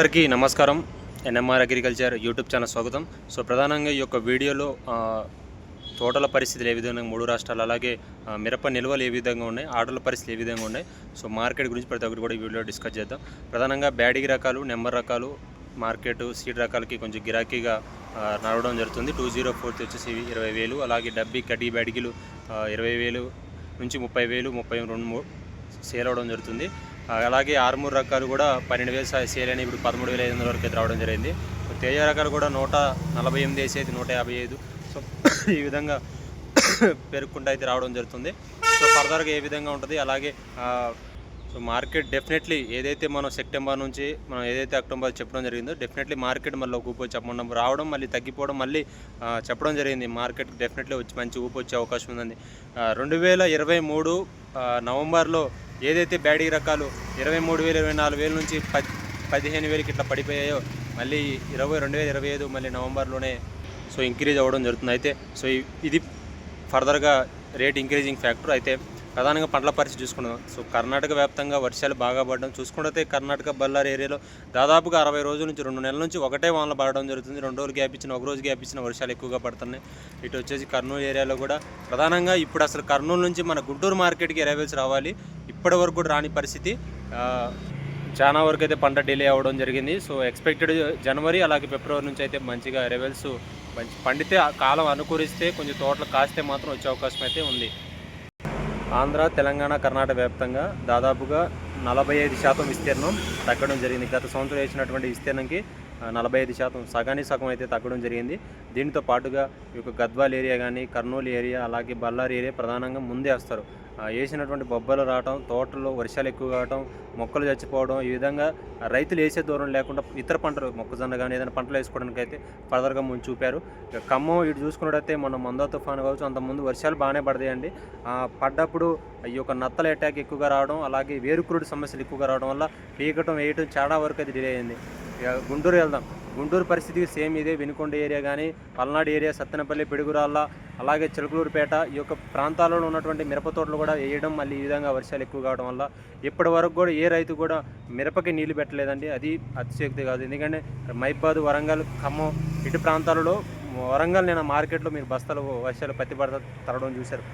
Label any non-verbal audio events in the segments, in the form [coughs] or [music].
అందరికీ నమస్కారం. NMR agriculture YouTube channel స్వాగతం. సో ప్రధానంగా ఈ యొక్క వీడియోలో తోటల పరిస్థితులు ఏ విధంగా మూడు రాష్ట్రాలు అలాగే మిరప నిల్వలు ఏ విధంగా ఉన్నాయి ఆర్డర్ల పరిస్థితులు ఏ విధంగా ఉన్నాయి సో మార్కెట్ గురించి ప్రతి ఒక్కరు కూడా ఈ వీడియోలో డిస్కస్ చేద్దాం. ప్రధానంగా బ్యాడిగి రకాలు నెంబర్ రకాలు మార్కెట్ సీడ్ రకాలకి కొంచెం గిరాకీగా నడవడం జరుగుతుంది. టూ జీరో ఫోర్త్ వచ్చేసి ఇరవై వేలు అలాగే డబ్బీ కడ్డీ బ్యాడిగిలు ఇరవై వేలు నుంచి ముప్పై వేలు ముప్పై రెండు సేల్ అవడం జరుగుతుంది. అలాగే ఆరుమూరు రకాలు కూడా పన్నెండు వేలు సేల్ అయిన ఇప్పుడు పదమూడు వేల ఐదు వందల వరకు అయితే రావడం జరిగింది. తేజ రకాలు కూడా నూట నలభై ఎనిమిది వేసేది నూట యాభై ఐదు. సో [coughs] ఈ విధంగా [coughs] పెరుగుకుంటూ అయితే రావడం జరుగుతుంది. సో ఫర్దర్గా ఏ విధంగా ఉంటుంది? అలాగే సో మార్కెట్ డెఫినెట్లీ ఏదైతే మనం సెప్టెంబర్ నుంచి మనం ఏదైతే అక్టోబర్ చెప్పడం జరిగిందో డెఫినెట్లీ మార్కెట్ మళ్ళీ ఒక ఊపు చెప్పడం రావడం మళ్ళీ తగ్గిపోవడం మళ్ళీ చెప్పడం జరిగింది. మార్కెట్ డెఫినెట్లీ వచ్చి మంచి ఊపు వచ్చే అవకాశం ఉందండి రెండు వేల ఇరవై మూడు నవంబర్లో ఏదైతే బ్యాడీ రకాలు ఇరవై మూడు వేలు ఇరవై నాలుగు వేల నుంచి పది పదిహేను వేలకి ఇట్లా పడిపోయాయో మళ్ళీ ఇరవై రెండు వేల ఇరవై ఐదు మళ్ళీ నవంబర్లోనే సో ఇంక్రీజ్ అవ్వడం జరుగుతుంది. అయితే సో ఇది ఫర్దర్గా రేట్ ఇంక్రీజింగ్ ఫ్యాక్టర్. అయితే ప్రధానంగా పంటల పరిస్థితి చూసుకున్నాం. సో కర్ణాటక వ్యాప్తంగా వర్షాలు బాగా పడడం చూసుకుంటే కర్ణాటక బళ్ళారి ఏరియాలో దాదాపుగా అరవై రోజుల నుంచి రెండు నెలల నుంచి ఒకటే వానలు పడడం జరుగుతుంది. రెండు రోజులు గ్యాప్ ఇచ్చిన ఒక రోజు గ్యాప్ ఇచ్చిన వర్షాలు ఎక్కువగా పడుతున్నాయి. ఇటు వచ్చేసి కర్నూలు ఏరియాలో కూడా ప్రధానంగా ఇప్పుడు అసలు కర్నూలు నుంచి మన గుంటూరు మార్కెట్కి ఎరైవల్స్ రావాలి. ఇప్పటి వరకు కూడా రాని పరిస్థితి. చాలా వరకు అయితే పంట డిలే అవ్వడం జరిగింది. సో ఎక్స్పెక్టెడ్ జనవరి అలాగే ఫిబ్రవరి నుంచి అయితే మంచిగా రెవెల్స్ మంచి పండితే ఆ కాలం అనుకూలిస్తే కొంచెం తోటలు కాస్తే మాత్రం వచ్చే అవకాశం అయితే ఉంది. ఆంధ్ర తెలంగాణ కర్ణాటక వ్యాప్తంగా దాదాపుగా నలభై ఐదు శాతం విస్తీర్ణం తగ్గడం జరిగింది. గత సంవత్సరం వేసినటువంటి విస్తీర్ణంకి నలభై ఐదు శాతం సగానికి సగం అయితే తగ్గడం జరిగింది. దీంతో పాటుగా ఈ యొక్క గద్వాల్ ఏరియా కానీ కర్నూలు ఏరియా అలాగే బళ్ళారి ఏరియా ప్రధానంగా ముందే వస్తారు. వేసినటువంటి బొబ్బలు రావటం తోటల్లో వర్షాలు ఎక్కువ కావడం మొక్కలు చచ్చిపోవడం ఈ విధంగా రైతులు వేసే దూరం లేకుండా ఇతర పంటలు మొక్కజొన్న కానీ ఏదైనా పంటలు వేసుకోవడానికి అయితే ఫర్దర్గా ముందు చూపారు. ఇక ఖమ్మం ఇటు చూసుకున్నట్టయితే మన మందో తుఫాను కావచ్చు అంతకుముందు వర్షాలు బాగానే పడతాయండి. పడ్డప్పుడు ఈ యొక్క నత్తల అటాక్ ఎక్కువగా రావడం అలాగే వేరుకురుడు సమస్యలు ఎక్కువగా రావడం వల్ల పీకటం వేయటం చాలా వరకు అది డిలే అయింది. గుంటూరు వెళ్దాం. గుంటూరు పరిస్థితి సేమ్ ఇదే. వినుకొండ ఏరియా కానీ పల్నాడు ఏరియా సత్తెనపల్లి పిడుగురాళ్ళ అలాగే చిలకలూరుపేట ఈ యొక్క ప్రాంతాలలో ఉన్నటువంటి మిరప తోటలు కూడా వేయడం మళ్ళీ ఈ విధంగా వర్షాలు ఎక్కువ కావడం వల్ల ఇప్పటి వరకు కూడా ఏ రైతు కూడా మిరపకి నీళ్ళు పెట్టలేదండి. అది అతిశయోక్తి కాదు. ఎందుకంటే మైబాద్ వరంగల్ ఖమ్మం ఇటు ప్రాంతాలలో వరంగల్ నేను మార్కెట్లో మీరు బస్తాలు వర్షాలు పత్తి పడత తరడం చూశారు.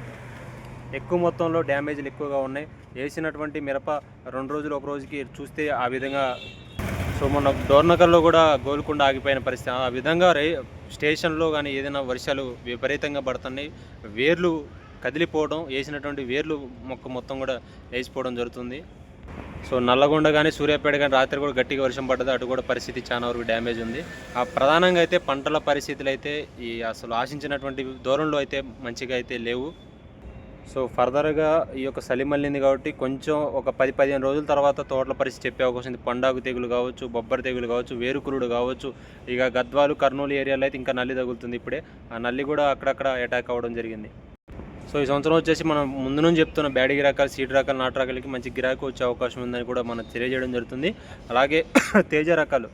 ఎక్కువ మొత్తంలో డ్యామేజ్లు ఎక్కువగా ఉన్నాయి. వేసినటువంటి మిరప రెండు రోజులు ఒక రోజుకి చూస్తే ఆ విధంగా సో మొన్న డోర్నకల్లో కూడా గోల్కొండ ఆగిపోయిన పరిస్థితి. ఆ విధంగా రే స్టేషన్లో కానీ ఏదైనా వర్షాలు విపరీతంగా పడుతున్నాయి. వేర్లు కదిలిపోవడం వేసినటువంటి వేర్లు మొక్క మొత్తం కూడా వేసిపోవడం జరుగుతుంది. సో నల్లగొండ కానీ సూర్యాపేట కానీ రాత్రి కూడా గట్టిగా వర్షం పడ్డది. అటు కూడా పరిస్థితి చాలా వరకు డ్యామేజ్ ఉంది. ఆ ప్రధానంగా అయితే పంటల పరిస్థితులు అయితే ఈ అసలు ఆశించినటువంటి దూరంలో అయితే మంచిగా అయితే లేవు. సో ఫర్దర్గా ఈ యొక్క చలి మళ్ళింది కాబట్టి కొంచెం ఒక పది పదిహేను రోజుల తర్వాత తోటల పరిస్థితి చెప్పే అవకాశం ఉంది. పండాగు తెగులు కావచ్చు బొబ్బరి తెగులు కావచ్చు వేరుకురుడు కావచ్చు ఇక గద్వాలు కర్నూలు ఏరియాలో అయితే ఇంకా నల్లి తగులుతుంది ఇప్పుడే. ఆ నల్లి కూడా అక్కడక్కడ అటాక్ అవ్వడం జరిగింది. సో ఈ సంవత్సరం వచ్చేసి మనం ముందు నుంచి చెప్తున్న బ్యాడీ రకాలు సీడ్ రకాలు నాటు రకాలకి మంచి గిరాకీ వచ్చే అవకాశం ఉందని కూడా మనం తెలియజేయడం జరుగుతుంది. అలాగే [coughs] తేజ రకాలు.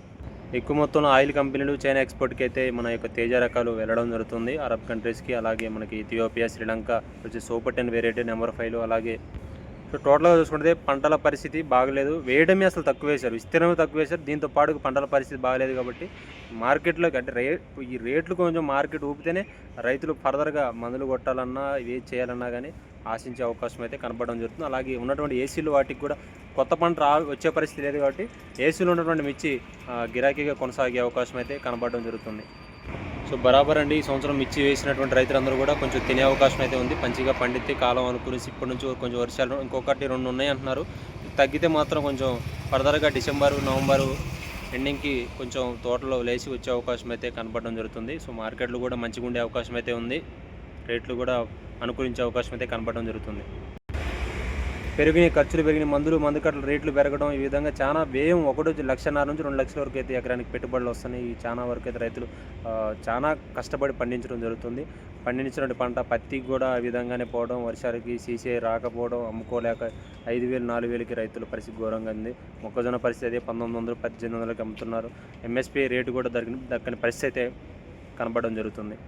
ఎక్కువ మొత్తంలో ఆయిల్ కంపెనీలు చైనా ఎక్స్పోర్ట్కి అయితే మన యొక్క తేజ రకాలు వెళ్ళడం జరుగుతుంది. అరబ్ కంట్రీస్కి అలాగే మనకి ఇథియోపియా శ్రీలంక వచ్చి super ten variety number five అలాగే. సో టోటల్గా చూసుకుంటే పంటల పరిస్థితి బాగలేదు. వేయడమే అసలు తక్కువ వేశారు విస్తీర్ణం తక్కువ వేశారు దీంతో పాటు పంటల పరిస్థితి బాగలేదు కాబట్టి మార్కెట్లోకి అంటే రే ఈ రేట్లు కొంచెం మార్కెట్ ఊపితేనే రైతులు ఫర్దర్గా మందులు కొట్టాలన్నా ఇవి చేయాలన్నా కానీ ఆశించే అవకాశం అయితే కనపడడం జరుగుతుంది. అలాగే ఉన్నటువంటి ఏసీలు వాటికి కూడా కొత్త పంట రా వచ్చే పరిస్థితి లేదు కాబట్టి ఏసీలో ఉన్నటువంటి మిర్చి గిరాకీగా కొనసాగే అవకాశం అయితే కనబడడం జరుగుతుంది. సో బరాబర్ అండి ఈ సంవత్సరం మిర్చి వేసినటువంటి రైతులందరూ కూడా కొంచెం తినే అవకాశం అయితే ఉంది. మంచిగా పండితే కాలం అనుకునేసి ఇప్పటి నుంచి కొంచెం వర్షాలు ఇంకొకటి రెండు ఉన్నాయి అంటున్నారు. తగ్గితే మాత్రం కొంచెం ఫర్దర్గా డిసెంబరు నవంబరు ఎండింగ్కి కొంచెం తోటలో లేచి వచ్చే అవకాశం అయితే కనపడడం జరుగుతుంది. సో మార్కెట్లు కూడా మంచిగా ఉండే అవకాశం అయితే ఉంది. రేట్లు కూడా అనుకూలించే అవకాశం అయితే కనపడడం జరుగుతుంది. పెరిగిన ఖర్చులు పెరిగిన మందులు మందు కట్టలు రేట్లు పెరగడం ఈ విధంగా చాలా వ్యయం ఒకటి లక్షన్నర నుంచి రెండు లక్షల వరకు అయితే ఎకరానికి పెట్టుబడులు వస్తున్నాయి. చాలా వరకు అయితే రైతులు చాలా కష్టపడి పండించడం జరుగుతుంది. పండించినటువంటి పంట పత్తికి కూడా ఆ విధంగానే పోవడం వర్షాలకి సీసీ రాకపోవడం అమ్ముకోలేక ఐదు వేలు నాలుగు వేలకి రైతుల పరిస్థితి ఘోరంగా ఉంది. మొక్కజొన్న పరిస్థితి అదే పంతొమ్మిది వందలు పద్దెనిమిది వందలకి అమ్ముతున్నారు. ఎంఎస్పీ రేటు కూడా దొరికిన దక్కని పరిస్థితి అయితే కనపడడం జరుగుతుంది.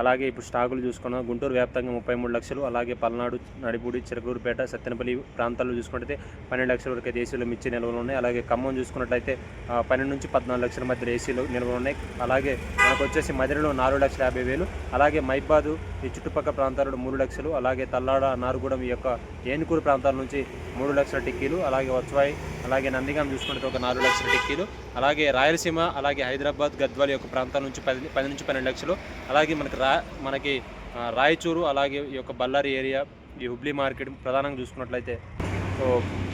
అలాగే ఇప్పుడు స్టాకులు చూసుకున్న గుంటూరు వ్యాప్తంగా ముప్పై మూడు లక్షలు అలాగే పల్నాడు నడిపూడి చిరకూరుపేట సత్తెనపల్లి ప్రాంతాల్లో చూసుకున్నట్టయితే పన్నెండు లక్షల వరకు అయితే ఏసీలో మిర్చి నిల్వలు ఉన్నాయి. అలాగే ఖమ్మం చూసుకున్నట్లయితే పన్నెండు నుంచి పద్నాలుగు లక్షల మధ్య ఏసీలు నిల్వలు ఉన్నాయి. అలాగే మనకు వచ్చేసి మదిరలో నాలుగు లక్షల యాభై వేలు అలాగే మైబాదు ఈ చుట్టుపక్కల ప్రాంతాలలో మూడు లక్షలు అలాగే తల్లాడ నారుగూడెం ఈ యొక్క ఏనుకూరు ప్రాంతాల నుంచి మూడు లక్షల టిక్కీలు అలాగే వచ్చవాయి అలాగే నందిగాం చూసుకుంటే ఒక నాలుగు లక్షల టిక్కీలు అలాగే రాయలసీమ అలాగే హైదరాబాద్ గద్వాల్ యొక్క ప్రాంతాల నుంచి పది పది నుంచి పన్నెండు లక్షలు అలాగే మనకి రా మనకి రాయచూరు అలాగే ఈ యొక్క బళ్ళారి ఏరియా ఈ హుబ్లీ మార్కెట్ ప్రధానంగా చూసుకున్నట్లయితే సో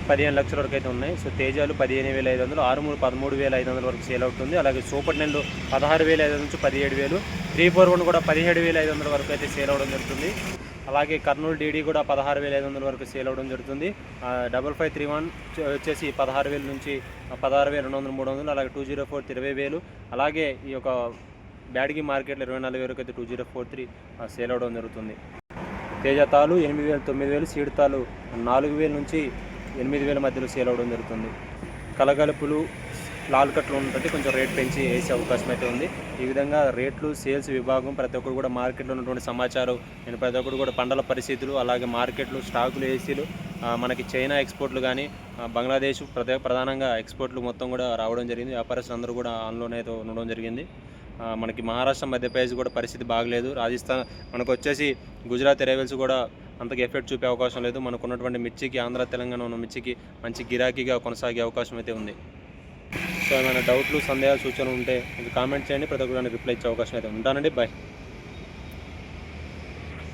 పదిహేను లక్షల వరకు అయితే ఉన్నాయి. సో తేజాలు పదిహేను వేల ఐదు వందలు ఆరు మూడు పదమూడు వేల ఐదు వందల వరకు సేల్ అవుతుంది. అలాగే సూపర్ నెల్లు పదహారు వేల ఐదు వందల నుంచి పదిహేడు వేలు త్రీ ఫోర్ వన్ కూడా పదిహేడు వేల ఐదు వందల వరకు అయితే సేల్ అవడం జరుగుతుంది. అలాగే కర్నూలు డీడీ కూడా పదహారు వేల ఐదు వందల వరకు సేల్ అవడం జరుగుతుంది. డబల్ ఫైవ్ త్రీ వన్ వచ్చేసి పదహారు వేల నుంచి పదహారు వేల రెండు వందల మూడు వందలు అలాగే టూ జీరో ఫోర్ ఇరవై వేలు అలాగే ఈ యొక్క బ్యాడ్గి మార్కెట్లో ఇరవై నాలుగు వేలకు అయితే two zero four three sale అవడం జరుగుతుంది. తేజతాలు ఎనిమిది వేలు తొమ్మిది వేలు సీడతాలు నాలుగు వేల నుంచి ఎనిమిది వేల మధ్యలో సేల్ అవడం జరుగుతుంది. కలగలుపులు లాల్ కట్లు ఉన్నట్టు కొంచెం రేట్ పెంచి వేసే అవకాశం అయితే ఉంది. ఈ విధంగా రేట్లు సేల్స్ విభాగం ప్రతి ఒక్కరు కూడా మార్కెట్లో ఉన్నటువంటి సమాచారం నేను ప్రతి ఒక్కరు కూడా పంటల పరిస్థితులు అలాగే మార్కెట్లు స్టాకులు ఏసీలు మనకి చైనా ఎక్స్పోర్ట్లు కానీ బంగ్లాదేశ్ ప్రదే ప్రధానంగా ఎక్స్పోర్ట్లు మొత్తం కూడా రావడం జరిగింది. వ్యాపారస్తులు అందరూ కూడా ఆన్లోనే అయితే ఉండడం జరిగింది. మనకి మహారాష్ట్ర మధ్యప్రదేశ్ కూడా పరిస్థితి బాగలేదు. రాజస్థాన్ మనకు వచ్చేసి గుజరాత్ ఎరేవెల్స్ కూడా అంతగా ఎఫెక్ట్ చూపే అవకాశం లేదు. మనకున్నటువంటి మిర్చికి ఆంధ్ర తెలంగాణ ఉన్న మిర్చికి మంచి గిరాకీగా కొనసాగే అవకాశం అయితే ఉంది. సో ఏమైనా డౌట్లు సందేహాలు సూచనలు ఉంటే కామెంట్ చేయండి. ప్రతి ఒక్కరికి రిప్లై ఇచ్చే అవకాశం అయితే ఉంటానండి. బాయ్.